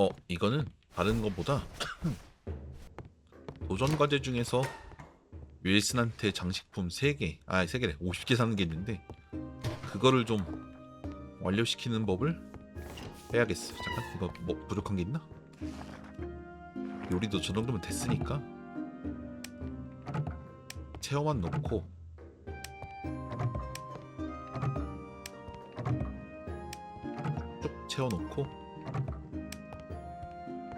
어 이거는 다른 것보다 도전 과제 중에서 윌슨한테 장식품 3개 아 3개래 50개 사는 게 있는데 그거를 좀 완료시키는 법을 해야겠어 잠깐 이거 뭐 부족한 게 있나? 요리도 저 정도면 됐으니까 체어만 넣고 쭉 채워놓고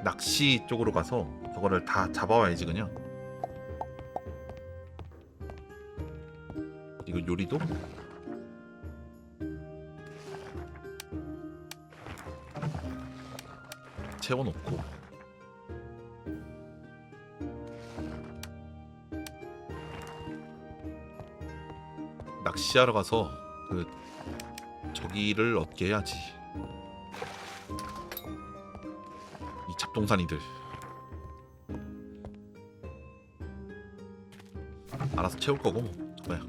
낚시 쪽으로 가서 저거를 다 잡아와야지 그냥. 이거 요리도? 채워놓고. 낚시하러 가서 그 저기를 얻게 해야지 잡동사니들. 알아서 채울 거고 뭐. 저거야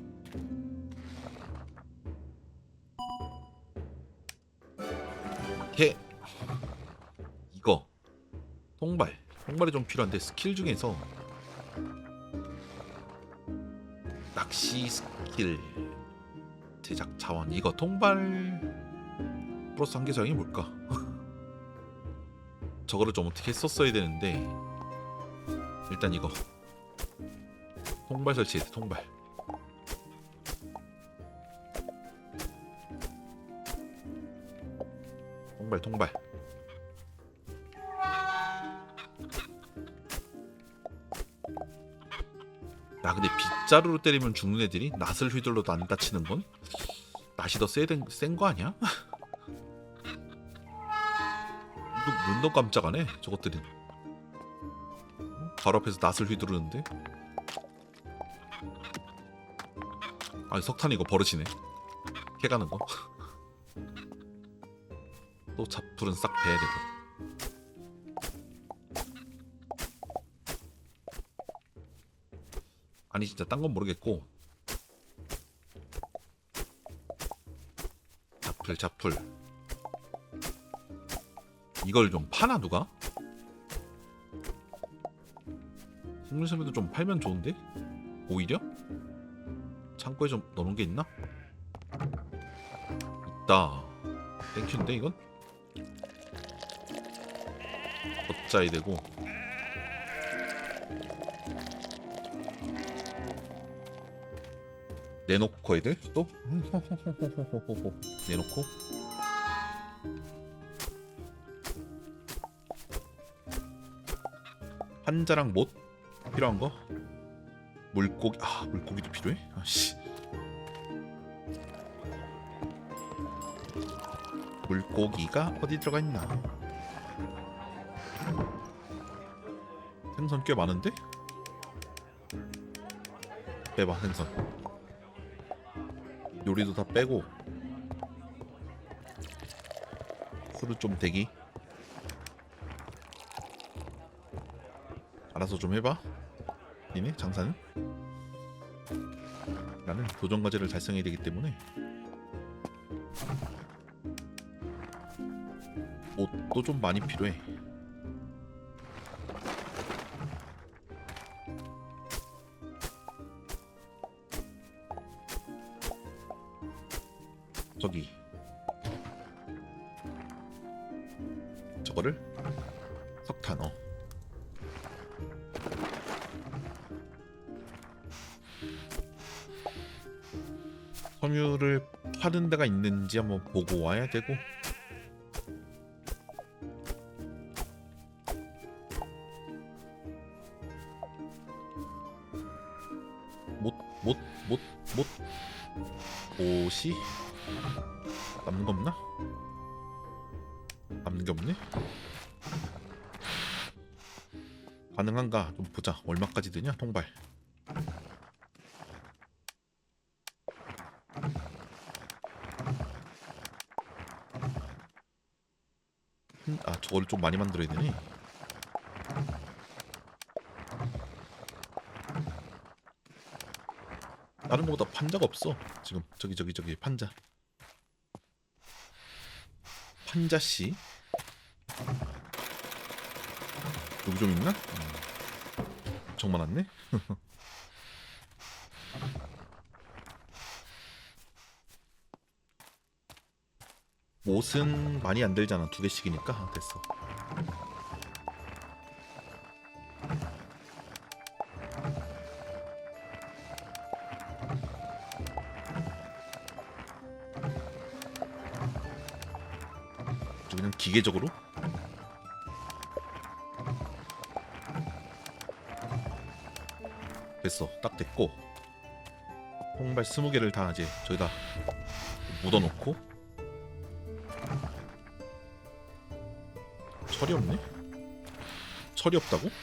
개 이거 통발. 통발이 좀 필요한데 스킬 중에서 낚시 스킬 제작 자원. 이거 통발 플러스 한계 사용이 뭘까? 저거를 좀 어떻게 썼어야 되는데. 일단 이거. 통발 설치해 통발. 통발 통발. 야 근데 빗자루로 때리면 죽는 애들이 낫을 휘둘러도 안 다치는 건 낫이 더 센거 아니야? 눈- 눈도 깜짝 안해 저것들은 바로 앞에서 낫을 휘두르는데? 아니 석탄 이거 버릇이네. 캐가는 거? 또 잡풀은 싹 베야 되고. 아니 진짜 딴 건 모르겠고. 잡풀 잡풀 이걸 좀 파나 누가? 식물섬에도 좀 팔면 좋은데? 오히려? 창고에 좀 넣어놓은 게 있나? 있다 땡큐인데 이건? 걷자이 되고 내놓고 애들 또? 내놓고 환자랑 못? 필요한 거? 물고기 아 물고기도 필요해? 아씨. 물고기가 어디 들어가 있나? 생선 꽤 많은데? 빼봐 생선. 요리도 다 빼고. 술을 좀 대기 알아서 좀 해봐. 니네 장사는? 나는 도전 과제를 달성해야 되기 때문에. 옷도 좀 많이 필요해. 저기 섬유를 파는 데가 있는지 한번 보고 와야 되고. 못못못 못. 옷이 남는 거 없나? 남는 게 없네? 가능한가? 좀 보자. 얼마까지 드냐? 통발 음, 아 저거를 좀 많이 만들어야 되네 다른 거보다 판자가 없어 지금 저기 저기 저기 판자 판자씨 여기 좀 있나? 음. 엄청 많았네. 옷은 많이 안 들잖아. 두 개씩이니까. 됐어. 그냥 기계적으로? 됐어. 딱 됐고. 홍발 20개를 다 이제 저기다 묻어놓고 철이 없네? 철이 없다고?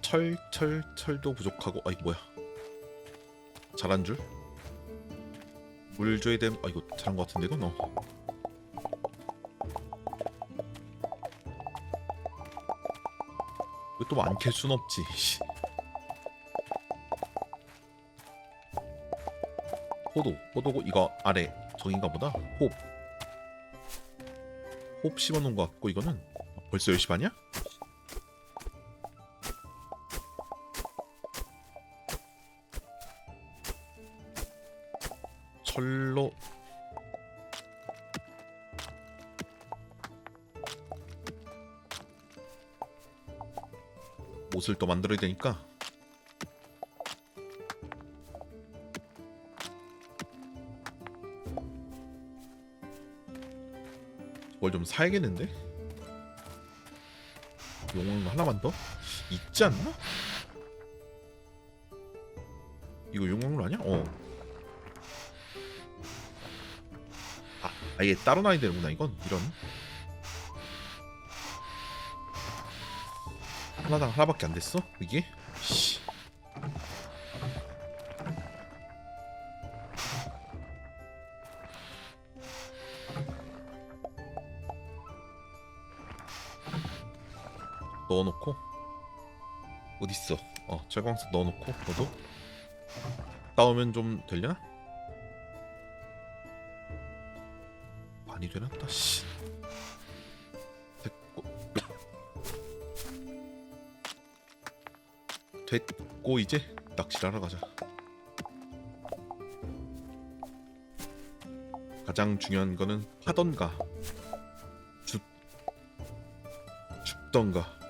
철, 철, 철도 부족하고 아이 뭐야 잘한 줄? 물 줘야 됨. 아 이거 잘한 것 같은데 이건 어. 이거 또안캘순 없지. 호도, 호도고 이거 아래 저긴가 보다. 홉. 홉 심어놓은 것 같고 이거는 벌써 10시 반이야? 철로 옷을 또 만들어야 되니까 좀 사야겠는데? 용은 하나만 더? 있지 않나? 이거 용광로 아니야? 어 아, 아예 따로 놔야 되는구나 이건 이런 하나당 하나밖에 안 됐어 이게 씨. 넣어놓고? 어딨어? 어 철광석 넣어놓고 너도? 따오면 좀 되려나? 많이 되났다 씨. 됐고. 됐고 이제 낚시를 하러 가자. 가장 중요한 거는 하던가 죽 죽던가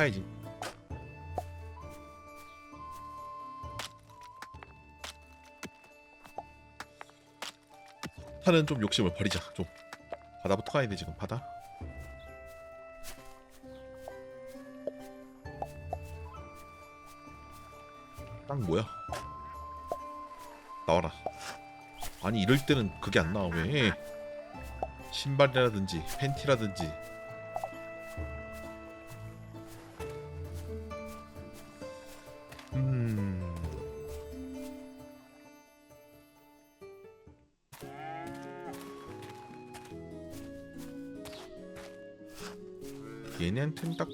파야지. 타는 좀 욕심을 버리자. 좀 바다부터 가야 돼 지금. 바다? 땅 뭐야? 나와라. 아니 이럴 때는 그게 안 나와 왜 신발이라든지 팬티라든지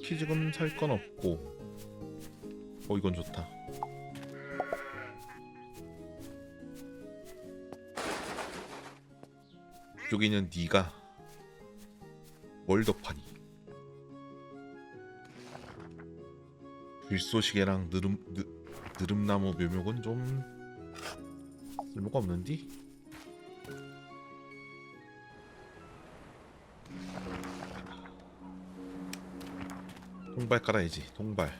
딱히 지금 살 건 없고. 어 이건 좋다. 여기 있는 네가 월더파니 불쏘시개랑 느름 느, 느름나무 묘목은 좀 쓸모가 없는디? 통발 깔아야지 통발.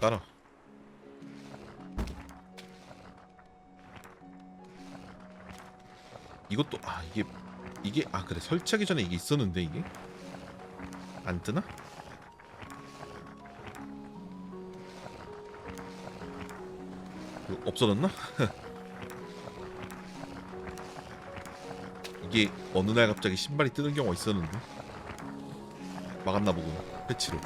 따라. 이것도 아 이게 이게 아 그래. 설치하기 전에 이게 있었는데 이게 안 뜨나? 없어졌나? 이게 어느 날 갑자기 신발이 뜨는 경우가 있었는데 막았나 보구나 패치로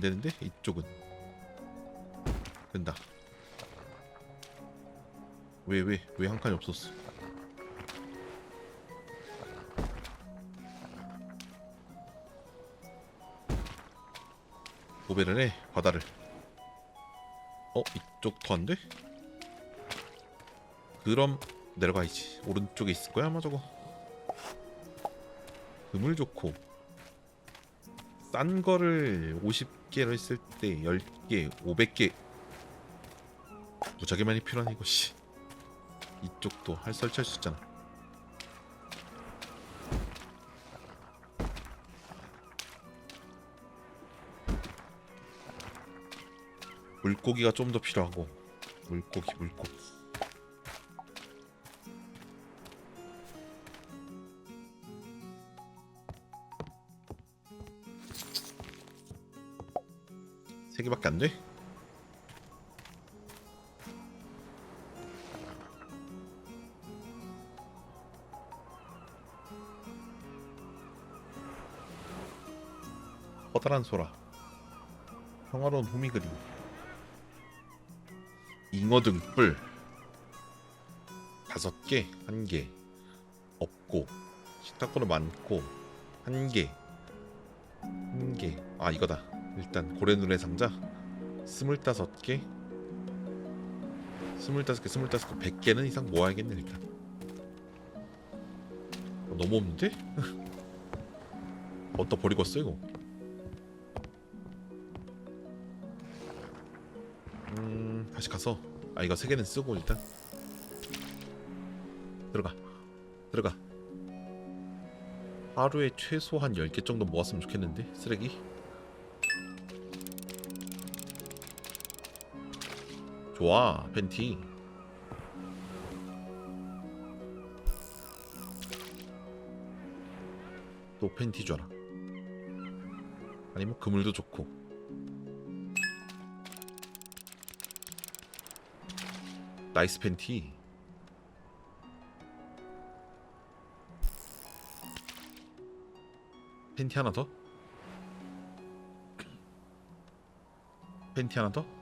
안 되는데? 이쪽은. 된다. 왜 왜 왜 한 칸이 없었어? 고배를 해 바다를. 어 이쪽 더 안돼? 그럼 내려가야지. 오른쪽에 있을 거야 아마 저거. 그물 좋고. 싼 거를 50 개를 했을 때 10개, 500개. 무지하게 많이 필요하네 이거 씨. 이쪽도 할 설치할 수 있잖아. 물고기가 좀 더 필요하고. 물고기 물고기 세 개밖에 안 돼? 커다란 소라 평화로운 호미그림 잉어 등불 다섯 개, 한 개 없고 식탁고는 많고 한 개, 한 개. 아 이거다. 일단 고래눈의 상자. 스물다섯 개, 스물다섯 개, 스물다섯 개, 백 개는 이상 모아야겠네 일단. 어, 너무 없는데? 어디다 버리고 왔어 이거? 음 다시 가서. 아 이거 세 개는 쓰고 일단. 들어가. 들어가. 하루에 최소 한 10개 정도 모았으면 좋겠는데 쓰레기 좋아 팬티 또 팬티 줘라 아니면 그물도 좋고 나이스 팬티 팬티 하나 더? 팬티 하나 더?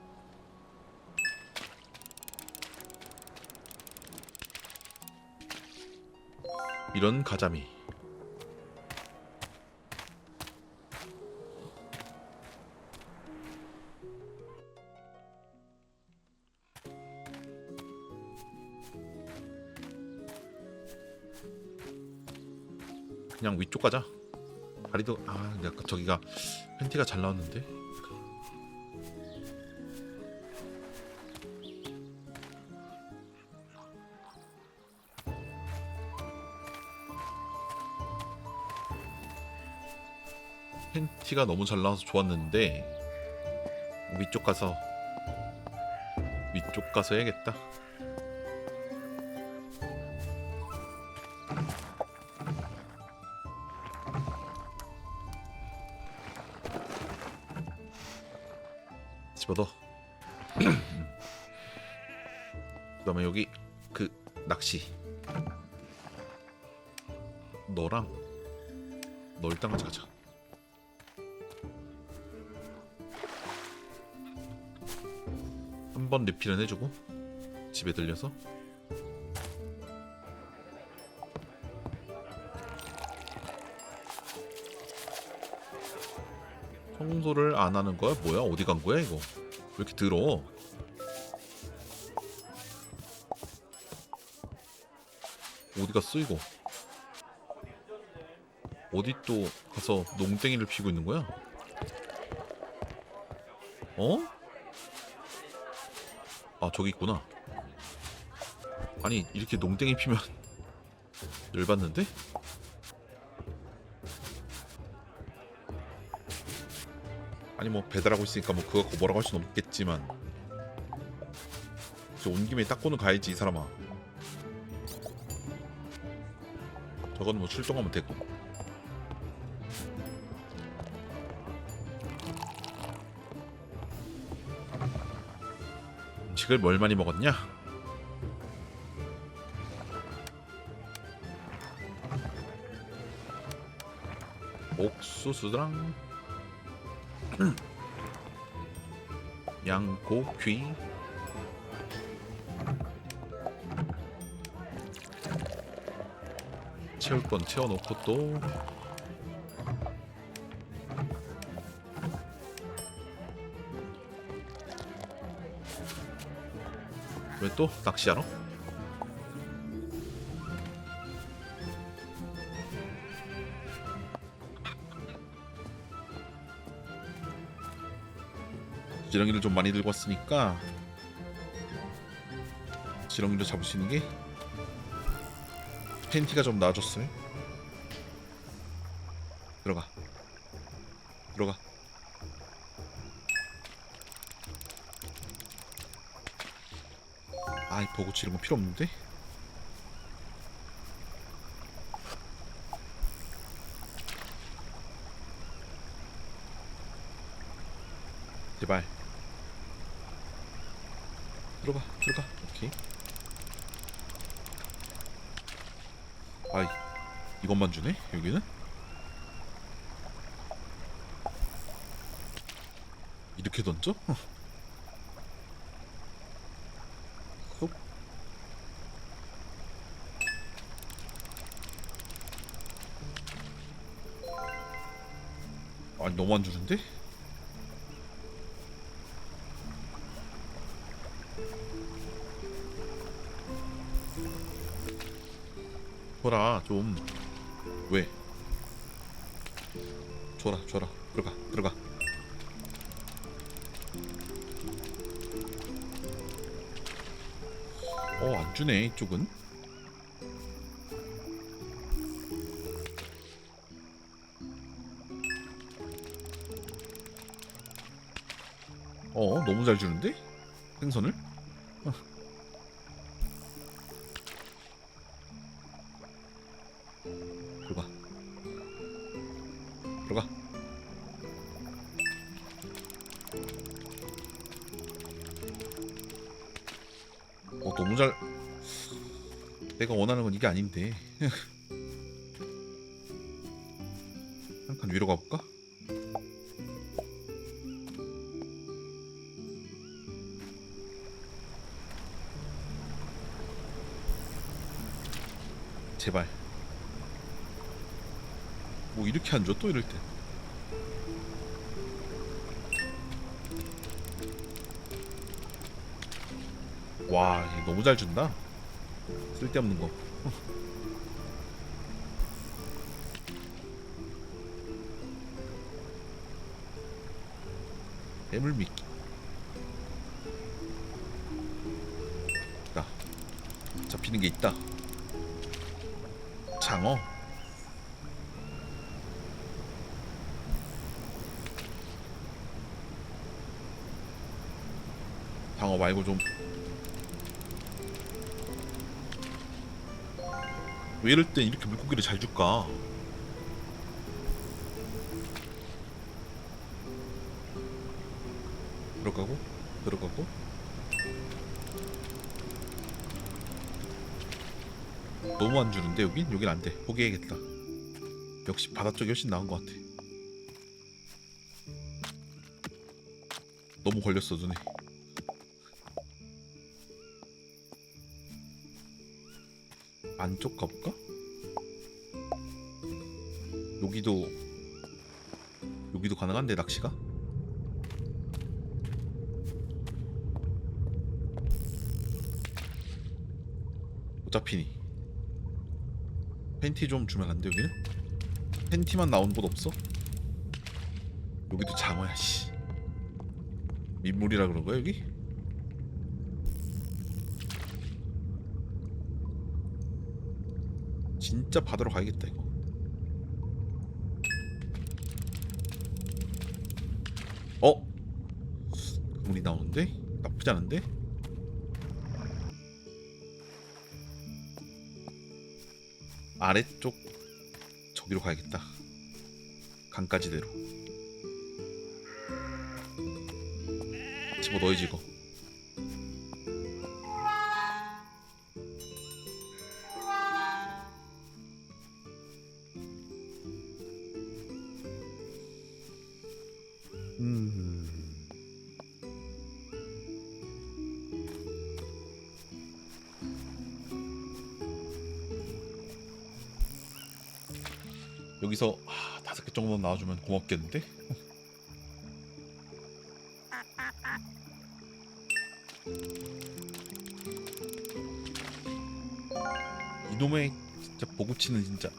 이런 가자미. 그냥 위쪽 가자. 다리도 아 저기가 팬티가 잘 나왔는데 팬티가 너무 잘 나와서 좋았는데 위쪽 가서 위쪽 가서 해야겠다. 집어넣어. 그다음에 여기 그 낚시. 너랑 너 일단 같이 가자 한 번 리필은 해주고 집에 들려서 청소를 안 하는 거야? 뭐야? 어디 간 거야 이거? 왜 이렇게 더러워? 어디 갔어 이거? 어디 또 가서 농땡이를 피고 있는 거야? 어? 아 저기 있구나. 아니 이렇게 농땡이 피면 열받는데? 아니 뭐 배달하고 있으니까 뭐 그거 뭐라고 할 순 없겠지만. 온 김에 닦고는 가야지 이 사람아. 저건 뭐 출동하면 되고. 음식을 뭘 많이 먹었냐? 옥수수랑 양고기 채울 건 채워놓고 또 왜 또 낚시하러? 지렁이를 좀 많이 들고 왔으니까 지렁이를 있는 게 팬티가 좀 나아졌어요. 아이 치는 건 필요 없는데. 제발. 들어가, 들어가. 오케이. 아이, 이것만 주네? 여기는? 이렇게 던져? 너무 안 주는데? 줘라 좀 왜? 줘라 줘라 들어가 들어가 어 안주네 이쪽은 너무 잘 주는데 생선을 어. 들어가 들어가 어 너무 잘 내가 원하는 건 이게 아닌데 한 칸 위로 가볼까? 제발 뭐 이렇게 안 줘 또 이럴 때. 와, 얘 너무 잘 준다. 쓸데없는 거. 해물 미끼. 자, 잡히는 게 있다. 장어. 장어 말고 좀. 왜 이럴 땐 이렇게 물고기를 잘 줄까? 들어가고 들어가고 너무 안 주는데 여긴 여긴 안 돼. 포기해야겠다. 역시 바다 쪽이 훨씬 나은 것 같아. 너무 걸렸어 눈에. 안쪽 가볼까? 여기도 여기도 가능한데 낚시가? 못 잡히니 팬티 좀 주면 안 돼 여기는? 팬티만 나온 곳 없어? 여기도 장어야 씨 민물이라 그런 거야 여기? 진짜 바다로 가야겠다 이거 어? 그물이 나오는데? 나쁘지 않은데? 아래쪽 저기로 가야겠다. 강가지대로. 집어 넣어야지 이거. 나와주면 고맙겠는데? 이놈의 진짜 보구치는 진짜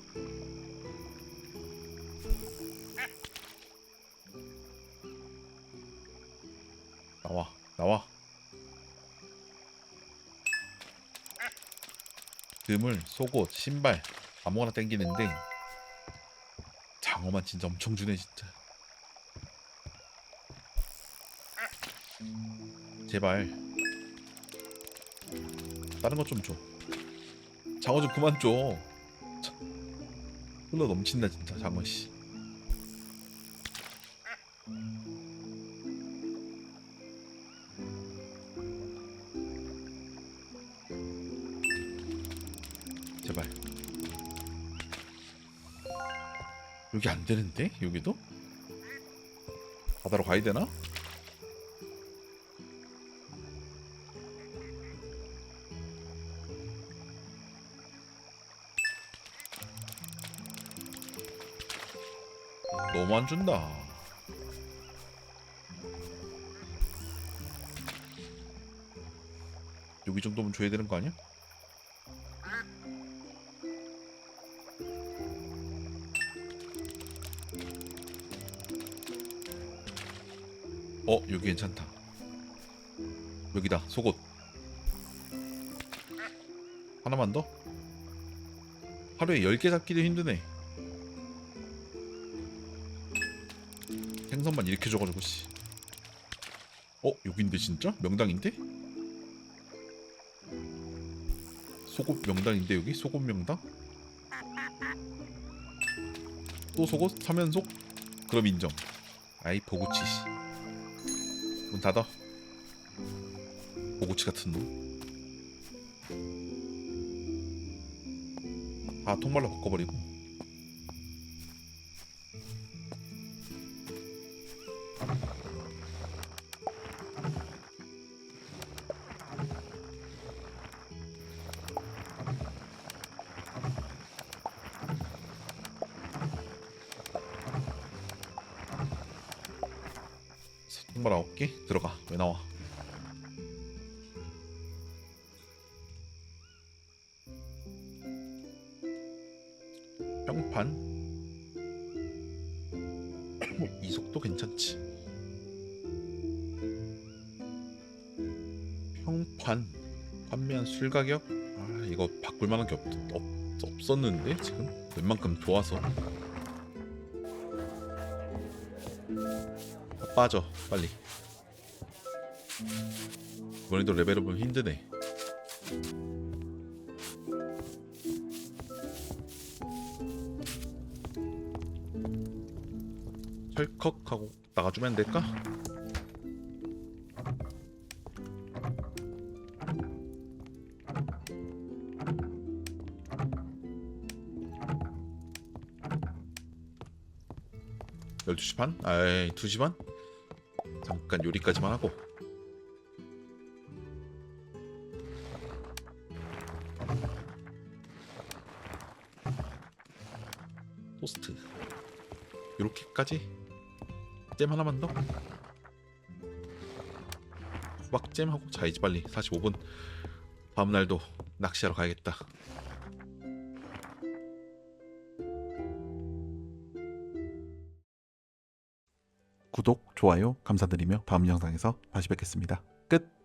나와 나와 금을 속옷 신발 아무거나 땡기는데 장어만 진짜 엄청 주네 진짜. 제발. 다른 것 좀 줘. 장어 좀 그만 줘. 참, 흘러 넘친다 진짜 장어 씨 되는데 여기도 바다로 가야 되나? 너무 안 준다. 여기 정도면 줘야 되는 거 아니야? 어 여기 괜찮다. 여기다 속옷 하나만 더. 하루에 10개 잡기도 힘드네. 생선만 이렇게 줘가지고 씨. 어 여긴데 진짜 명당인데? 속옷 명당인데 여기 속옷 명당? 또 속옷 삼연속? 그럼 인정. 아이 보구치 씨. 문 닫아. 보구치 같은 놈. 아 통발로 바꿔버리고. 개 들어가. 왜 나와? 평판. 이 속도 괜찮지? 평판. 판매한 술 가격? 아 이거 바꿀 만한 게 없, 없, 없었는데 지금? 웬만큼 좋아서. 아, 빠져 빨리 이번에도 레벨업은 힘드네 철컥 하고 나가주면 안 될까? 열두 시 반? 아이 두시 반? 잠깐 요리까지만 하고 요렇게까지? 잼 하나만 더? 호박잼 하고 자야지 빨리 45분. 다음날도 낚시하러 가야겠다. 구독, 좋아요 감사드리며 다음 영상에서 다시 뵙겠습니다. 끝